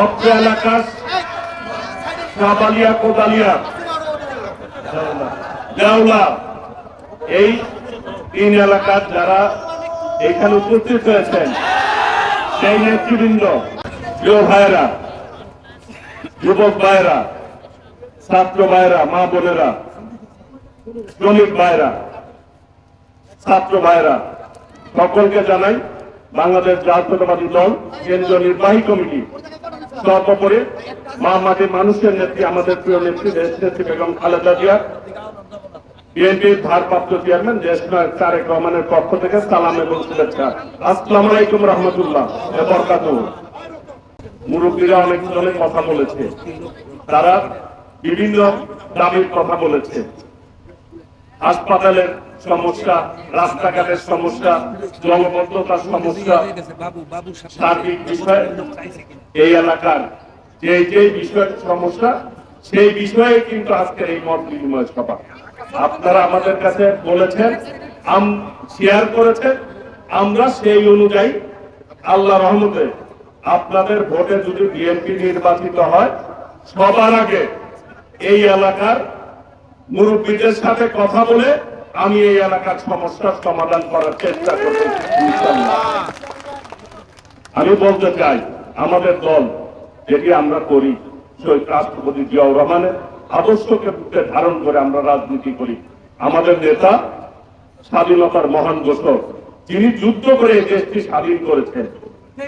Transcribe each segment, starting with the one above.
অত্র এলাকার সাবালিয়া কোদালিয়া দেওলা। এই তিন এলাকার যারা এখানে উপস্থিত হয়েছেন, সেই নেতৃবৃন্দ, প্রিয় ভাইয়েরা, যুবক ভাইয়েরা, ছাত্র ভাইয়েরা, মা বোনেরা শ্রমিক ভাইয়েরা, ছাত্র ভাইয়েরা, সকলকে জানাই বাংলাদেশ জাতীয়তাবাদী দল কেন্দ্রীয় নির্বাহী কমিটি সর্বোপরি মা মাটি মানুষের নেত্রী, আমাদের প্রিয় নেত্রী দেশ নেত্রী বেগম খালেদা জিয়া, বিএনপির ভারপ্রাপ্ত চেয়ারম্যান দেশ তারেক রহমানের পক্ষ থেকে সালাম এবং শুভেচ্ছা। আসসালাম আলাইকুম রহমতুল্লাহ বরকাত। মুরব্বীরা অনেক অনেক কথা বলেছে। তারা বিভিন্ন দাবির কথা বলেছে। হাসপাতালের সমস্যা, রাস্তাঘাটের সমস্যা, জলবদ্ধতার সমস্যা। সার্বিক বিষয় এই এলাকার যে যে বিষয়ের সমস্যা, সেই বিষয়ে কিন্তু আজকের এই মত বিনিময় সভা। আপনারা আমাদের কাছে বলেছেন, আম শেয়ার করেছেন, আমরা সেই অনুযায়ী আল্লাহ রহমতে আপনাদের ভোটে যদি বিএনপি নির্বাচিত হয়, সবার আগে এই এলাকার মুরব্বীদের সাথে কথা বলে আমি এই এলাকার সমস্যার সমাধান করার চেষ্টা করব আমি বলতে চাই, আমাদের দল যেটি আমরা করি, শহীদ রাষ্ট্রপতি জিয়াউর রহমানের আদর্শকে ধারণ করে আমরা রাজনীতি করি। আমাদের নেতা স্বাধীনতার মহান ঘোষক, যিনি যুদ্ধ করে এই দেশটি স্বাধীন করেছেন।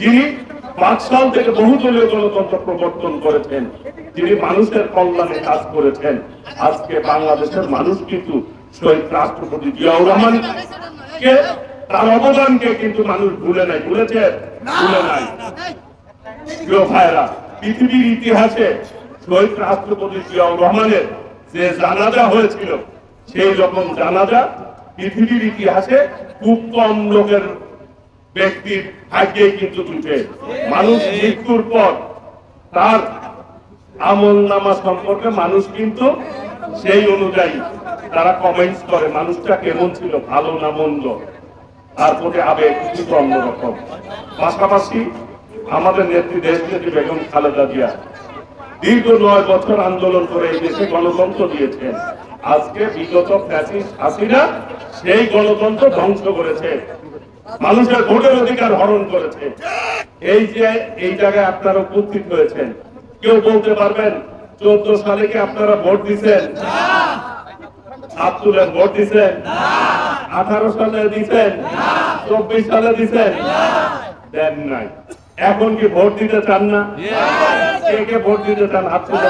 যিনি পাঁচ সাল থেকে বহুদলীয় গণতন্ত্র প্রবর্তন করেছেন। যিনি মানুষের কল্যাণে কাজ করেছেন। আজকে বাংলাদেশের মানুষ কিন্তু শহীদ রাষ্ট্রপতি জিয়াউর রহমানকে তার অবদানকে কিন্তু মানুষ ভুলে নাই। ভুলেছে? ভুলে নাই। প্রিয় ভাইরা পৃথিবীর ইতিহাসে শহীদ রাষ্ট্রপতি জিয়াউর রহমানের যে জানাজা হয়েছিল সেই রকম জানাজা পৃথিবীর ইতিহাসে খুব কম লোকের ব্যক্তির ভাগ্যেই কিন্তু জুটে মানুষ মৃত্যুর পর তার আমল নামা সম্পর্কে মানুষ কিন্তু সেই অনুযায়ী তারা কমেন্টস করে, মানুষটা কেমন ছিল? ভালো না মন্দ? তার প্রতি আবেগ কিন্তু অন্যরকম। পাশাপাশি আমাদের নেত্রী দেশ নেত্রী বেগম খালেদা জিয়া দীর্ঘ নয় বছর আন্দোলন করে এই দেশে গণতন্ত্র দিয়েছেন। আজকে বিগত হাসিনা সেই গণতন্ত্র ধ্বংস করেছে। মানুষের ভোটের অধিকার হরণ করেছে। এই যে, এই জায়গায় আপনারা উপস্থিত হয়েছেন কেউ বলতে পারবেন, চোদ্দ সালে কি আপনারা ভোট দিচ্ছেন আব্দুলের ভোট দিচ্ছেন আঠারো সালে দিচ্ছেন চব্বিশ সালে দিচ্ছেন দেন নাই। এখন কি ভোট দিতে চান না? কে ভোট দিতে চান?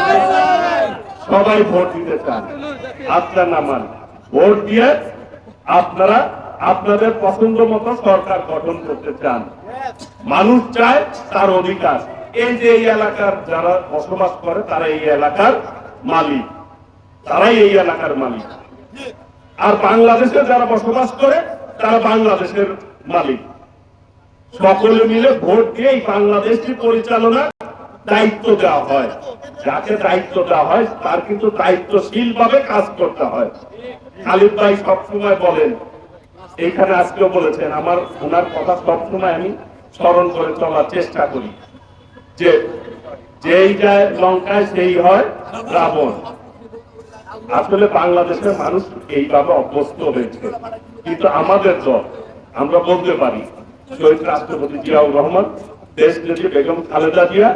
দিন। সবাই ভোট দিতে চান। আপনার নামান ভোট দিয়ে আপনারা আপনাদের পছন্দ মতো সরকার গঠন করতে চান। মানুষ চায় তার অধিকার। এই যে এই এলাকার যারা বসবাস করে, তারা এই এলাকার মালিক। তারাই এই এলাকার মালিক। আর বাংলাদেশে যারা বসবাস করে, তারা বাংলাদেশের মালিক। সকলে মিলে ভোট দিয়ে এই বাংলাদেশটি পরিচালনা দায়িত্ব দেওয়া হয়। যাকে দায়িত্ব দেওয়া হয়, তার কিন্তু দায়িত্বশীল ভাবে কাজ করতে হয়। খালিদ ভাই সবসময় বলেন, এইখানে আজকেও বলেছেন, আমার ওনার কথা সবসময় আমি স্মরণ করে চলার চেষ্টা করি। যে যেই যায় লঙ্কায় সেই হয় রাবণ। আসলে বাংলাদেশের মানুষ এইভাবে অভ্যস্ত হয়েছে। কিন্তু আমাদের দল আমরা বলতে পারি শহীদ রাষ্ট্রপতি জিয়াউর রহমান দেশ নেত্রী বেগম খালেদা জিয়া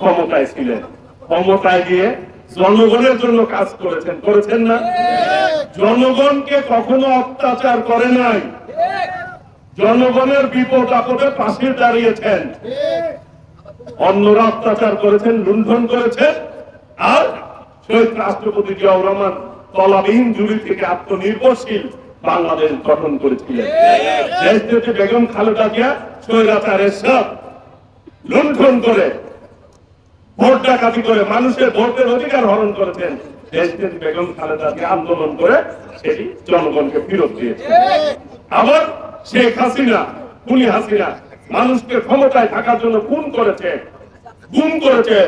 ক্ষমতায় ছিলেন। ক্ষমতায় গিয়ে জনগণের জন্য কাজ করেছেন। করেছেন না? জনগণকে কখনো অত্যাচার করে নাই। জনগণের বিপদ আপদে পাশে দাঁড়িয়েছেন। অন্যরা অত্যাচার করেছেন, লুণ্ঠন করেছেন, আর শহীদ রাষ্ট্রপতি জিয়াউর রহমান তলাবিহীন জুড়ি থেকে আত্মনির্ভরশীল বাংলাদেশ গঠন করেছিলেন। দেশ বেগম খালেদা জিয়া স্বৈরাচারের সাথ লুণ্ঠন করে ভোট ডাকাতি করে মানুষের ভোটের অধিকার হরণ করেছেন। দেশনেত্রী বেগম খালেদা জিয়া আন্দোলন করে সেটি জনগণকে ফেরত দিয়েছে আবার শেখ হাসিনা হাসিনা, মানুষকে ক্ষমতায় থাকার জন্য খুন করেছে, গুম করেছে,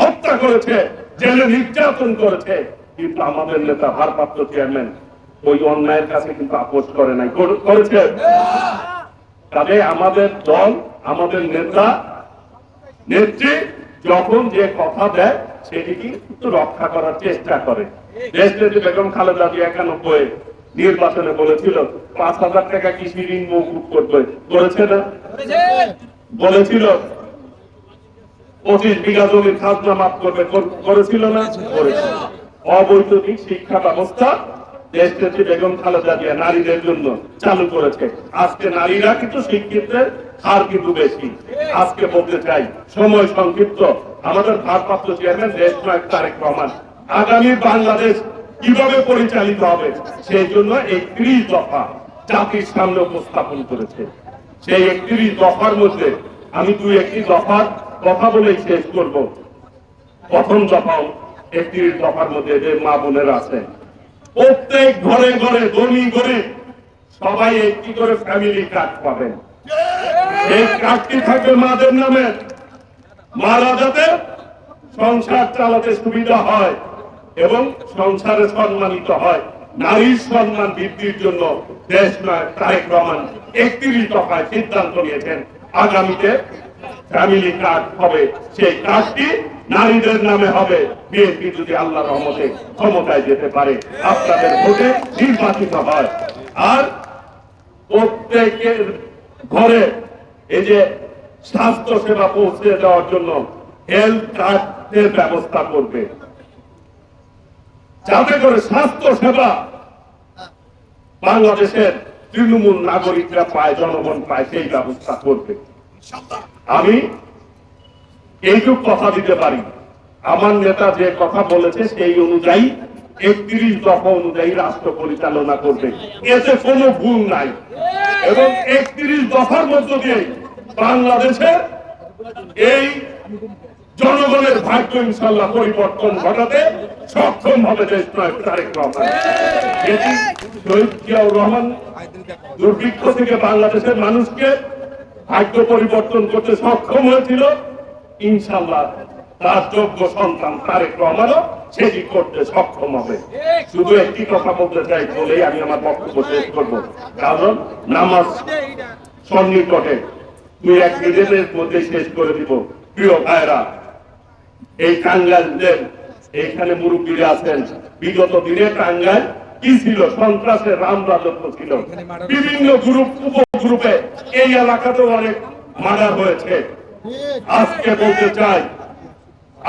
হত্যা করেছে, জেলে নির্যাতন করেছে। কিন্তু আমাদের নেতা, ভারপ্রাপ্ত চেয়ারম্যান ওই অন্যায়ের কাছে কিন্তু আপোষ করে নাই করেছে। তবে আমাদের দল, আমাদের নেতা, নেত্রী যখন যে কথা দেয় সেটিকে রক্ষা করার চেষ্টা করে। দেশ নেত্রী বেগম খালেদা জিয়া একানব্বই নির্বাচনে বলেছিল, পাঁচ হাজার টাকা কৃষি ঋণ মৌকুব করবে? করেছে না? বলেছিল, পঁচিশ বিঘা জমির খাজনা মাফ করবে করেছিল না? করেছিল অবৈতনিক শিক্ষা ব্যবস্থা বেগম খালেদা নারীদের জন্য চালু করেছে। আজকে নারীরা কিন্তু শিক্ষিতের হার কিন্তু বেশি। আজকে বলতে চাই, সময় সংক্ষিপ্ত। আমাদের ভারপ্রাপ্ত চেয়ারম্যান দেশ নায়ক তারেক রহমান। আগামী বাংলাদেশ কীভাবে পরিচালিত হবে? সেই জন্য একত্রিশ দফা জাতির সামনে উপস্থাপন করেছে। সেই একত্রিশ দফার মধ্যে আমি দুই একটি দফার কথা বলেই শেষ করব। প্রথম দফা একত্রিশ দফার মধ্যে যে মা বোনেরা আছেন, প্রত্যেক ঘরে ঘরে ধনী গরিব সবাই একটি করে ফ্যামিলি কার্ড পাবেন। এই কার্ডটি থাকবে মাদের নামে। মারা যাতে সংসার চালাতে সুবিধা হয়। এবং সংসারে সম্মানিত হয়। নারীর সম্মান বৃদ্ধির জন্য দেশ নয়, তারেক রহমান একত্রিশ দফায় সিদ্ধান্ত নিয়েছেন। আগামীতে ফ্যামিলি কার্ড হবে। সেই কার্ডটি নারীদের নামে হবে। বিএনপি যদি আল্লাহ রহমতে ক্ষমতায় যেতে পারে, আপনাদের ভোটে নির্বাচিত হয়। আর প্রত্যেকের ঘরে এই যে স্বাস্থ্য সেবা পৌঁছে দেওয়ার জন্য হেলথ কার্ডের ব্যবস্থা করবে। যাতে করে স্বাস্থ্য সেবা বাংলাদেশের তৃণমূল নাগরিকরা পায় জনগণ পায় সেই ব্যবস্থা করবে। আমি এইটুক কথা দিতে পারি। আমার নেতা যে কথা বলেছে সেই অনুযায়ী একত্রিশ দফা অনুযায়ী রাষ্ট্র পরিচালনা করবে। এতে কোনো ভুল নাই। এবং একত্রিশ দফার মধ্য দিয়ে বাংলাদেশের এই জনগণের ভাগ্য ইনশাল্লাহ পরিবর্তন ঘটাতে সক্ষম হবে দেশ নয়, তারেক রহমান। রহমান দুর্ভিক্ষ থেকে বাংলাদেশের মানুষকে ভাগ্য পরিবর্তন করতে সক্ষম হয়েছিল। ইনশাল্লাহ তার যোগ্য সন্তান তারেক রহমানও সেটি করতে সক্ষম হবে। শুধু একটি কথা বলতে চাই বলেই আমি আমার বক্তব্য শেষ করব। কারণ নামাজ সন্নিকটে দুই এক মিনিটের মধ্যে শেষ করে দিব। প্রিয় ভাইরা এই টাঙ্গাইলের এইখানে মুরব্বীরা আছেন। বিগত দিনে টাঙ্গাইল কি ছিল? সন্ত্রাসের রাম রাজত্ব ছিল। বিভিন্ন গ্রুপ উপগ্রুপে এই এলাকাতেও অনেক মার্ডার হয়েছে। আজকে বলতে চাই,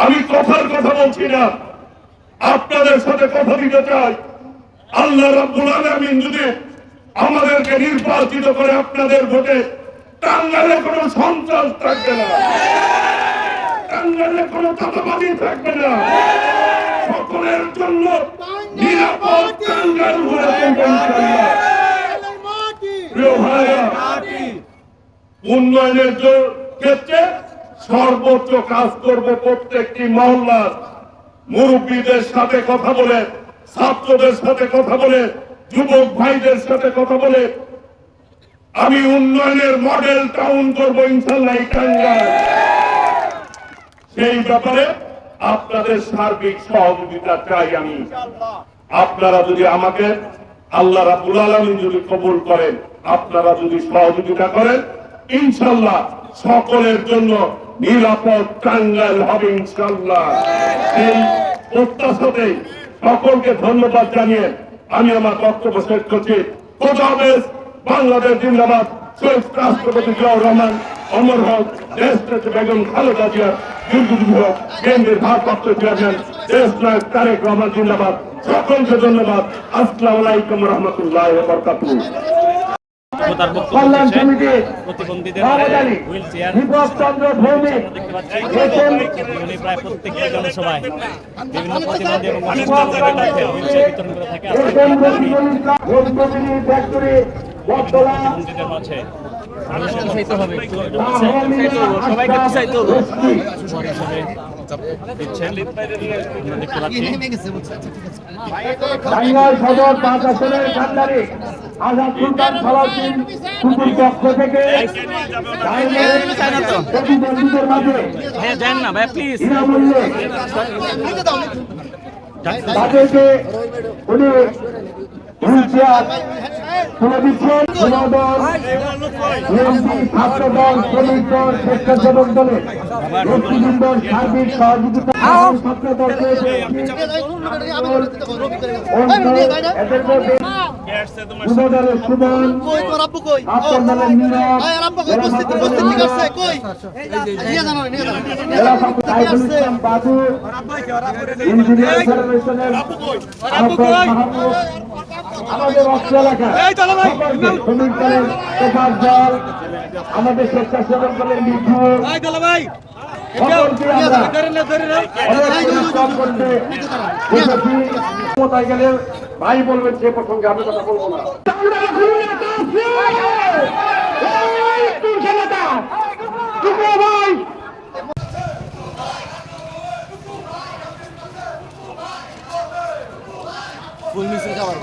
আমি কথার কথা বলছি না। আপনাদের সাথে কথা দিতে চাই। আল্লাহ রাব্বুল আলামিন যদি আমাদেরকে নির্বাচিত করে আপনাদের ভোটে টাঙ্গালে কোনো সন্ত্রাস থাকবে না। টাঙ্গালে কোনো চাঁদাবাজি থাকবে না। সকলের জন্য নিরাপদ ভাইরা উন্নয়নের ক্ষেত্রে সর্বোচ্চ কাজ করব প্রত্যেকটি মহল্লার। মুরব্বীদের সাথে কথা বলে ছাত্রদের সাথে কথা বলে যুবক ভাইদের সাথে কথা বলে। আমি উন্নয়নের মডেল টাউন করব ইনশাল্লাহ টাঙ্গাইল। সেই ব্যাপারে আপনাদের সার্বিক সহযোগিতা চাই আমি। আপনারা যদি আমাকে আল্লাহ রাবুল আলমী যদি কবুল করেন আপনারা যদি সহযোগিতা করেন ইনশাল্লাহ সকলের জন্য নিরাপদ টাঙ্গাইল হবে ইনশাল্লাহ এই প্রত্যাশাতে সকলকে ধন্যবাদ জানিয়ে আমি আমার বক্তব্য শেষ করছি। হাফেজ, বাংলাদেশ জিন্দাবাদ। শহীদ রাষ্ট্রপতি জিয়াউর রহমান অমর হক দেশ বেগম খালেদা জিয়া। দুর্নীতি হোক কেন্দ্রের ভারপ্রাপ্ত চেয়ারম্যান দেশ নায়ক তারেক রহমান জিন্দাবাদ। সকলকে ধন্যবাদ। আসসালামু আলাইকুম রহমতুল্লাহ বরকাতুহ। তার কল্যাণ দীপক চন্দ্র ভৌমিক বিভিন্ন ফ্যাক্টরি বটতলা সবাইকে উৎসাহিত হব সদর পাঁচ আসনের কান্ডারি আজাদ সুলতান সালাউদ্দিন কুকুর পক্ষ থেকে টাঙ্গাইলের মাঝে হ্যাঁ যান না ভাই প্লিজ তাদেরকে উনি হুইল চেয়ার তুলে দিচ্ছেন যুবদল বিএনপি ছাত্র দল শ্রমিক দল স্বেচ্ছাসেবক দলের নেতৃবৃন্দ সার্বিক সহযোগিতা ছাত্র দলকে কই তোর আব্বু কই? আয় আর আব্বু কই? বস্তি বস্তি ঠিক আছে কই? নিয়ে জানো নিয়ে জানো বাবু আমাদের অস্ত্র এলাকা স্বেচ্ছাসেবক দলের মিঠু সকলকে আমরা অনেক পরিশ্রম করতে বসেছি। কোথায় গেলে ভাই বলবেন সে প্রসঙ্গে আমি কথা বলব না। ফুল যাওয়ার